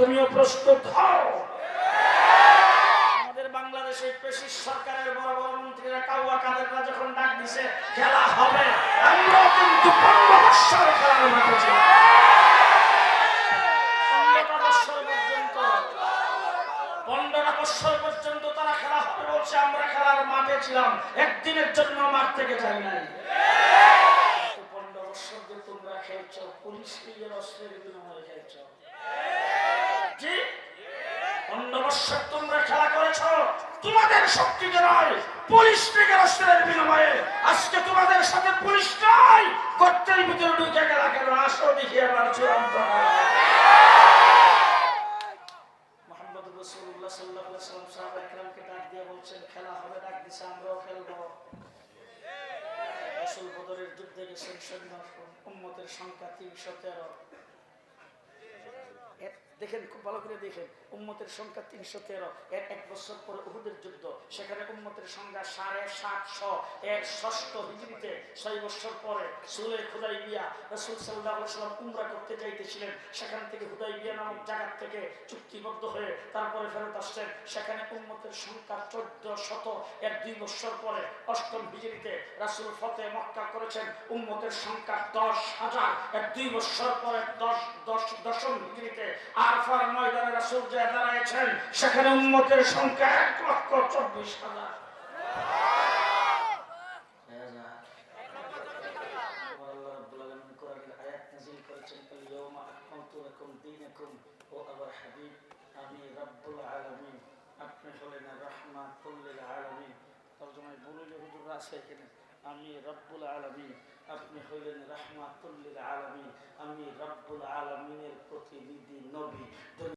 তুমিও প্রস্তুত হও। আমাদের বাংলাদেশে পেশিস সরকারের বড় বড় মন্ত্রীরা কাউয়া কাদেররা যখন ডাক দিছে, খেলা হবে আমরাও কিন্তু খেলার মাঠে পর্যন্ত তারা খেলা হবে বলছে, আমরা খেলার মাঠে ছিলাম। একদিনের জন্য মাঠ থেকে যাই নাই কিন্তু পনেরো বৎসর যে খেলছ পুলিশ লীগের অস্ত্রের বিনিময়ে খেলছ জি? পনেরো বৎসর তোমরা খেলা করেছ। তোমাদের শক্তিতে নয়। পুলিশ লীগের অস্ত্রের বিনিময়ে। আজকে তোমাদের সাথে পুলিশ নাই। গর্তের ভিতরে ঢুকে গেলা কেন? আসো দেখি আমার চূড়ান্ত মোহাম্মদ রসুল্লাহ সাল্লাহ সাল্লাম একরামকে ডাক দিয়ে বলছেন, খেলা হবে, ডাক দিছে, আমরাও যুদ্ধে গেছেন সৈন্য উম্মতের সংখ্যা তিনশো তেরো। দেখেন, খুব ভালো করে দেখেন, উম্মতের সংখ্যা তিনশো তেরো। এর এক বছর পরে উহুদের যুদ্ধ। সেখানে উম্মতের সংখ্যা সাড়ে সাতশো। এক ষষ্ঠ হিজড়িতে ছয় বছর পরে সুলে খুদাই বিয়া রসুল সাল্লাহ সাল্লাম উমরা করতে যাইতেছিলেন। সেখান থেকে হুদাই বিয়া নামক জায়গার থেকে চুক্তিবদ্ধ হয়ে তারপরে ফেরত আসছেন। সেখানে উম্মতের সংখ্যা চোদ্দ শত। এর দুই বছর পরে অষ্টম হিজড়িতে রাসুল ফতে মক্কা করেছেন। উম্মতের সংখ্যা দশ হাজার। এক দুই বছর পরে দশ দশ, দশম হিজড়িতে আরফার ময়দানে রাসুল যে দাঁড়াইছেন, সেখানে উম্মতের সংখ্যা এক লক্ষ চব্বিশ আলামিন হাবিব আমি রব্বুল আলামিন আপনি হলেন রাহমাতুল লিল আলামিন তর্জমায় বলুন হুজুর আছে এখানে আমি রব্বুল আলামিন আপনি হইলেন রাহমাতুল লিল আমি